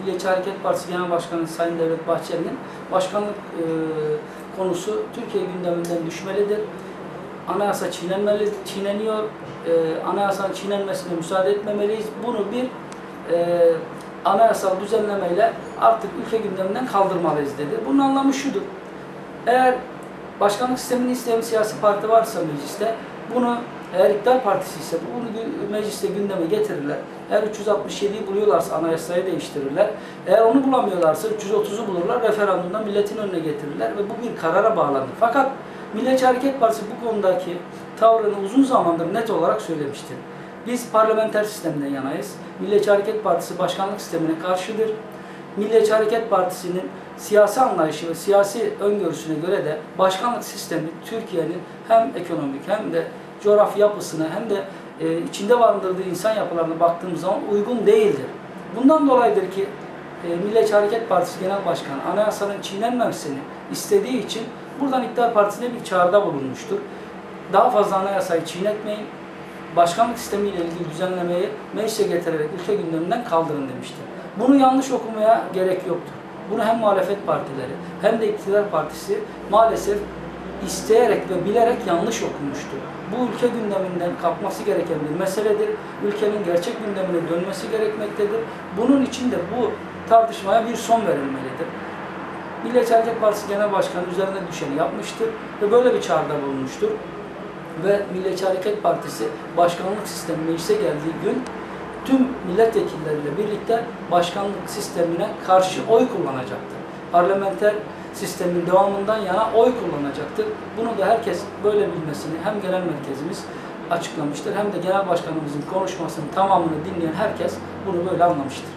Milliyetçi Hareket Partisi Genel Başkanı Sayın Devlet Bahçeli'nin başkanlık e, konusu Türkiye gündeminden düşmelidir. Anayasa çiğnenmeli, çiğneniyor. E, anayasanın çiğnenmesine müsaade etmemeliyiz. Bunu bir e, anayasal düzenlemeyle artık ülke gündeminden kaldırmalıyız dedi. Bunun anlamı şudur. Eğer başkanlık sistemini isteyen siyasi parti varsa mecliste bunu eğer iktidar partisi ise bunu mecliste gündeme getirirler. Eğer 367'yi buluyorlarsa anayasayı değiştirirler. Eğer onu bulamıyorlarsa 330'u bulurlar, referandumda milletin önüne getirirler ve bu bir karara bağlanır. Fakat Milliyetçi Hareket Partisi bu konudaki tavrını uzun zamandır net olarak söylemiştir. Biz parlamenter sistemden yanayız. Milliyetçi Hareket Partisi başkanlık sistemine karşıdır. Milliyetçi Hareket Partisi'nin siyasi anlayışı ve siyasi öngörüsüne göre de başkanlık sistemi Türkiye'nin hem ekonomik hem de coğrafi yapısına hem de e, içinde barındırdığı insan yapılarına baktığımız zaman uygun değildir. Bundan dolayıdır ki e, Milliyetçi Hareket Partisi Genel Başkanı anayasanın çiğnenmemesini istediği için buradan iktidar partisine bir çağrıda bulunmuştur. Daha fazla anayasayı çiğnetmeyin, başkanlık sistemiyle ilgili düzenlemeyi meclise getirerek ülke gündeminden kaldırın demiştir. Bunu yanlış okumaya gerek yoktur. Bunu hem muhalefet partileri hem de iktidar partisi maalesef isteyerek ve bilerek yanlış okumuştur. Bu ülke gündeminden kalkması gereken bir meseledir. Ülkenin gerçek gündemine dönmesi gerekmektedir. Bunun için de bu tartışmaya bir son verilmelidir. Milliyetçi Hareket Partisi Genel Başkanı üzerine düşeni yapmıştır ve böyle bir çağrıda bulunmuştur. Ve Milliyetçi Hareket Partisi başkanlık sistemi meclise geldiği gün tüm milletvekilleriyle birlikte başkanlık sistemine karşı oy kullanacaktır. Parlamenter sistemin devamından yana oy kullanacaktır. Bunu da herkes böyle bilmesini hem genel merkezimiz açıklamıştır hem de genel başkanımızın konuşmasının tamamını dinleyen herkes bunu böyle anlamıştır.